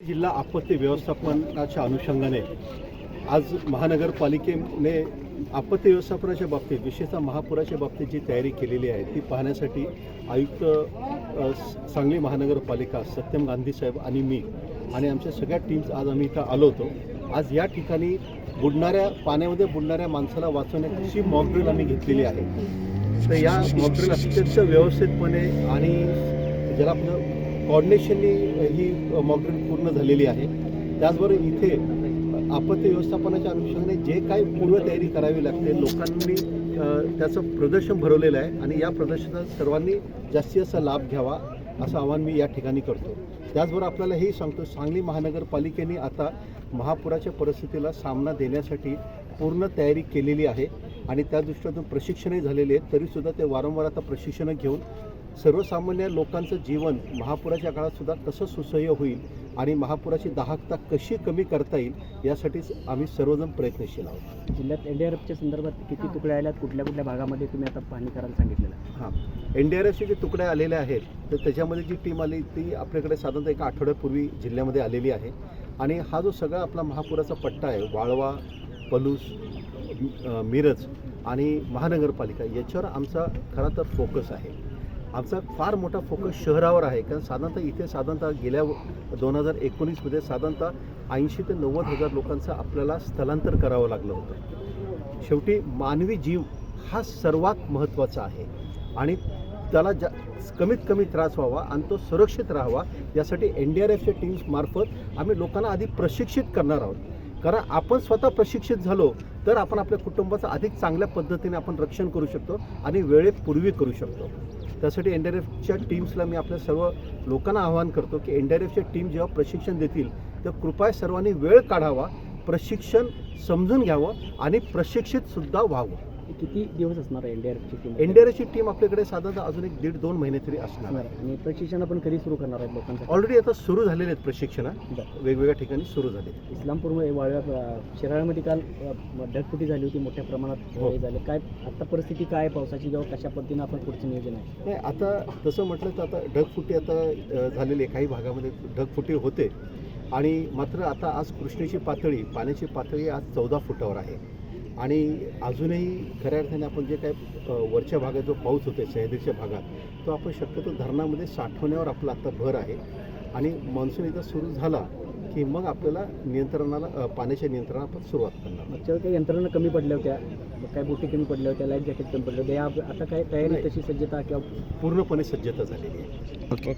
जिल्हा आपत्ती व्यवस्थापनाच्या अनुषंगाने आज महानगरपालिकेने आपत्ती व्यवस्थापनाच्या बाबतीत विशेषतः महापुराच्या बाबतीत जी तयारी केलेली आहे ती पाहण्यासाठी आयुक्त सांगली महानगरपालिका सत्यम गांधी साहेब आणि मी आणि आमच्या सगळ्या टीम्स आज आम्ही इथं आलो होतो. आज या ठिकाणी बुडणाऱ्या पाण्यामध्ये बुडणाऱ्या माणसाला वाचवण्याची मॉकड्रिल आम्ही घेतलेली आहे तर या मॉकड्रिल अत्यंत व्यवस्थितपणे आणि ज्याला आपलं कॉर्डिनेशननी ही मॉकड्रिल पूर्ण झालेली आहे. त्याचबरोबर इथे आपत्ती व्यवस्थापनाच्या अनुषंगाने जे काही पूर्वतयारी करावी लागते लोकांनी त्याचं प्रदर्शन भरवलेलं आहे आणि या प्रदर्शनाचा सर्वांनी जास्तीत जास्त लाभ घ्यावा असं आवाहन मी या ठिकाणी करतो. त्याचबरोबर आपल्याला हेही सांगतो सांगली महानगरपालिकेने आता महापुराच्या परिस्थितीला सामना देण्यासाठी पूर्ण तयारी केलेली आहे आणि त्या दृष्टीतून प्रशिक्षणही झालेले आहेत तरीसुद्धा ते वारंवार आता प्रशिक्षणं घेऊन सर्वसामान्य लोकांचं जीवन महापुराच्या काळात सुद्धा कसं सुसह्य होईल आणि महापुराची दाहकता कशी कमी करता येईल यासाठीच आम्ही सर्वजण प्रयत्नशील आहोत. जिल्ह्यात एनडीआरएफच्या संदर्भात किती तुकड्या आल्यात कुठल्या कुठल्या भागामध्ये तुम्ही आता पाहणी करायला सांगितलेलं आहे? हां. एन डी आर एफचे जे तुकडे आलेले आहेत तर त्याच्यामध्ये जी टीम आली ती आपल्याकडे साधारणतः एका आठवड्यापूर्वी जिल्ह्यामध्ये आलेली आहे. आणि हा जो सगळा आपला महापुराचा पट्टा आहे वाळवा पलूस मिरज आणि महानगरपालिका याच्यावर आमचा खरा तर फोकस आहे. आमचा फार मोठा फोकस शहरावर आहे. कारण साधारणतः इथे साधारणतः गेल्या दोन हजार एकोणीसमध्ये साधारणतः ऐंशी ते नव्वद हजार लोकांचं आपल्याला स्थलांतर करावं लागलं होतं. शेवटी मानवी जीव हा सर्वात महत्त्वाचा आहे. आणि त्याला जा कमीत कमी त्रास व्हावा आणि तो सुरक्षित राहावा यासाठी एन डी आर एफच्या टीम्समार्फत आम्ही लोकांना आधी प्रशिक्षित करणार आहोत. कारण आपण स्वतः प्रशिक्षित झालो तर आपण आपल्या कुटुंबाचं अधिक चांगल्या पद्धतीने आपण रक्षण करू शकतो आणि वेळेपूर्वी करू शकतो. त्यासाठी एन डी आर एफच्या टीम्सला मी आपल्या सर्व लोकांना आवाहन करतो की एन डी आर एफच्या टीम जेव्हा प्रशिक्षण देतील तर कृपया सर्वांनी वेळ काढावा प्रशिक्षण समजून घ्यावं आणि प्रशिक्षितसुद्धा व्हावं. किती दिवस असणार आहे एनडीआरएफची टीम एन डी आर एफची टीम आपल्याकडे साधारणतः अजून एक दीड दोन महिने तरी असणार आहे. आणि प्रशिक्षण आपण कधी सुरू करणार आहेत लोकांसाठी? ऑलरेडी आता सुरू झालेले आहेत प्रशिक्षण. वेगवेगळ्या ठिकाणी सुरू झाले आहेत. इस्लामपूर वाळव्या शिराळ्यामध्ये काल ढगफुटी झाली होती मोठ्या प्रमाणात हो. झाले. काय आता परिस्थिती काय आहे पावसाची जेव्हा कशा पद्धतीनं आपण पुढचं नियोजन आहे? नाही आता तसं म्हटलं तर आता ढगफुटी आता झालेली आहे. काही भागामध्ये ढगफुटी होते. आणि मात्र आता आज कृष्णेची पातळी पाण्याची पातळी आज चौदा फुटावर आहे. आणि अजूनही खऱ्या अर्थाने आपण जे काय वरच्या भागात जो पाऊस होते सह्याद्रीच्या भागात तो आपण शक्यतो धरणामध्ये साठवण्यावर आपला आता भर आहे. आणि मान्सून एकदा सुरू झाला की मग आपल्याला नियंत्रणाला पाण्याच्या नियंत्रणाला आपण सुरुवात करणार. मागच्या काही यंत्रणा कमी पडल्या होत्या मग काय बोटी कमी पडल्या होत्या लाईफ जॅकेट कमी पडले होते या आता काय तयारी नाही. तशी सज्जता किंवा पूर्णपणे सज्जता झालेली आहे. ओके